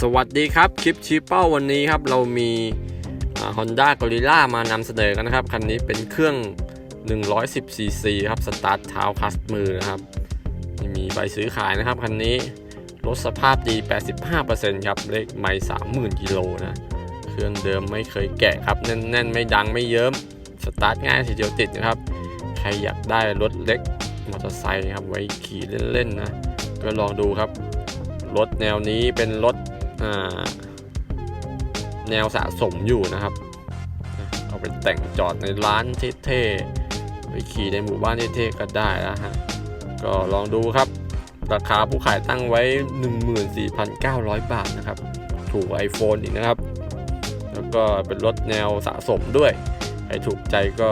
สวัสดีครับ คลิปชี้เป้าวันนี้ครับ เรามีฮอนด้ากอริล่ามานำเสนอกันนะครับ คันนี้เป็นเครื่อง 110 cc ครับ สตาร์ทเท้าคัสมือนะครับ มีใบซื้อขายนะครับ คันนี้รถสภาพดี 85%ครับ เลขไม่30,000กิโลนะ เครื่องเดิมไม่เคยแกะครับ แน่นๆ ไม่ดังไม่เยิ้ม สตาร์ทง่ายทีเดียวติดนะครับ ใครอยากได้รถเล็กมอเตอร์ไซค์ครับไว้ขี่เล่นๆนะ ก็ลองดูครับ รถแนวนี้เป็นรถ แนวสะสมอยู่นะครับ เอาไปแต่งจอดในร้านเท่ๆไปขี่ในหมู่บ้านเท่ๆก็ได้แล้วฮะ ก็ลองดูครับ ราคาผู้ขายตั้งไว้ 14,900 บาทนะครับ ถูก iPhone อีกนะครับ แล้วก็เป็นรถแนวสะสมด้วยใครถูกใจก็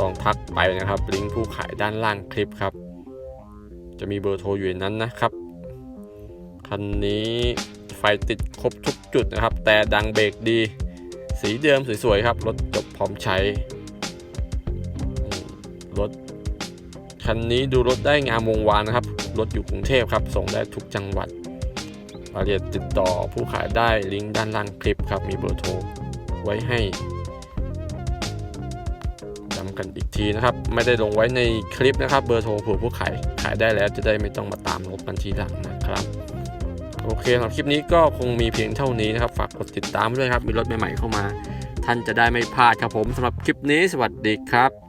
ลองทักไปนะครับ ลิงก์ผู้ขายด้านล่างคลิปครับ จะมีเบอร์โทรอยู่ในนั้นนะครับ คันนี้ไฟติดครบทุกจุดนะครับ แต่ดังเบรกดี สีเดิมสวยๆครับ รถจบพร้อมใช้ รถคันนี้ดูรถได้งามวงวานนะครับ รถอยู่กรุงเทพครับ ส่งได้ทุกจังหวัดรายละเอียดติดต่อผู้ขายได้ลิงก์ด้านล่างคลิปครับ มีเบอร์โทรไว้ให้จำกันอีกทีนะครับ ไม่ได้ลงไว้ในคลิปนะครับ เบอร์โทรเผื่อผู้ขายขายได้แล้วจะได้ไม่ต้องมาตามรถบัญชีหลังนะครับ โอเคสำหรับคลิปนี้ก็คงมีเพียงเท่านี้นะครับ ฝากกดติดตามด้วยครับ มีรถใหม่ๆเข้ามา ท่านจะได้ไม่พลาดครับผมสำหรับคลิปนี้สวัสดีครับ